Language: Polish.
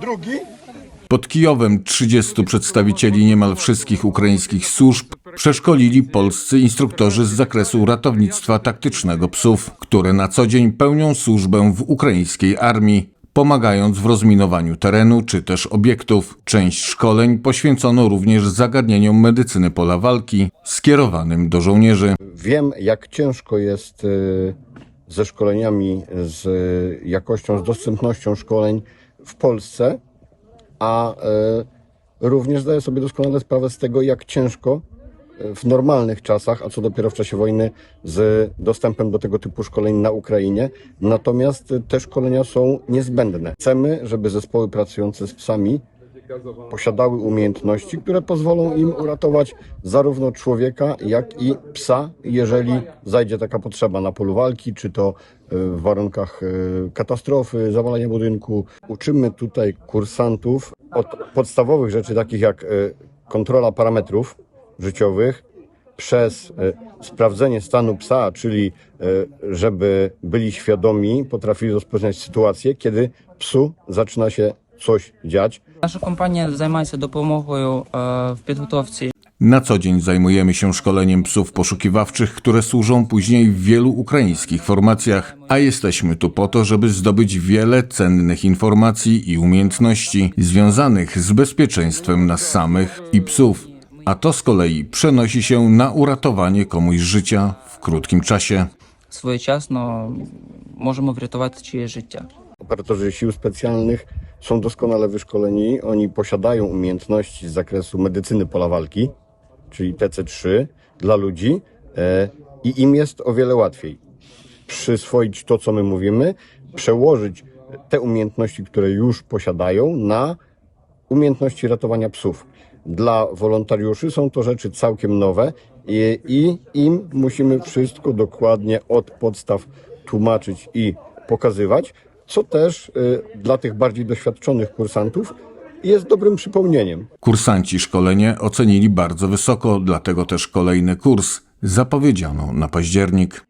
Drugi? Pod Kijowem 30 przedstawicieli niemal wszystkich ukraińskich służb przeszkolili polscy instruktorzy z zakresu ratownictwa taktycznego psów, które na co dzień pełnią służbę w ukraińskiej armii, pomagając w rozminowaniu terenu czy też obiektów. Część szkoleń poświęcono również zagadnieniom medycyny pola walki skierowanym do żołnierzy. Wiem, jak ciężko jest y, ze szkoleniami, z y, jakością, z dostępnością szkoleń w Polsce, a y, również zdaję sobie doskonale sprawę z tego, jak ciężko y, w normalnych czasach, a co dopiero w czasie wojny, z dostępem do tego typu szkoleń na Ukrainie. Natomiast te szkolenia są niezbędne. Chcemy, żeby zespoły pracujące z psami posiadały umiejętności, które pozwolą im uratować zarówno człowieka, jak i psa, jeżeli zajdzie taka potrzeba na polu walki, czy to y, w warunkach y, katastrofy, zawalenia budynku. Uczymy tutaj kursantów od podstawowych rzeczy, takich jak y, kontrola parametrów życiowych, przez sprawdzenie stanu psa, czyli żeby byli świadomi, potrafili rozpoznać sytuację, kiedy psu zaczyna się coś dziać. Наша компанія займається допомогою е, в підготовці Na co dzień zajmujemy się szkoleniem psów poszukiwawczych, które służą później w wielu ukraińskich formacjach, a jesteśmy tu po to, żeby zdobyć wiele cennych informacji i umiejętności związanych z bezpieczeństwem nas samych i psów. A to z kolei przenosi się na uratowanie komuś życia w krótkim czasie. своєчасно можемо врятувати чиє життя. Operatorzy sił specjalnych są doskonale wyszkoleni. Oni posiadają umiejętności z zakresu medycyny pola walki, czyli TC3 dla ludzi e, i im jest o wiele łatwiej przyswoić to, co my mówimy, przełożyć te umiejętności, które już posiadają, na umiejętności ratowania psów. Dla wolontariuszy są to rzeczy całkiem nowe i, i im musimy wszystko dokładnie od podstaw tłumaczyć i pokazywać, co też y, dla tych bardziej doświadczonych kursantów jest dobrym przypomnieniem. Kursanci szkolenie ocenili bardzo wysoko, dlatego też kolejny kurs zapowiedziano na październik.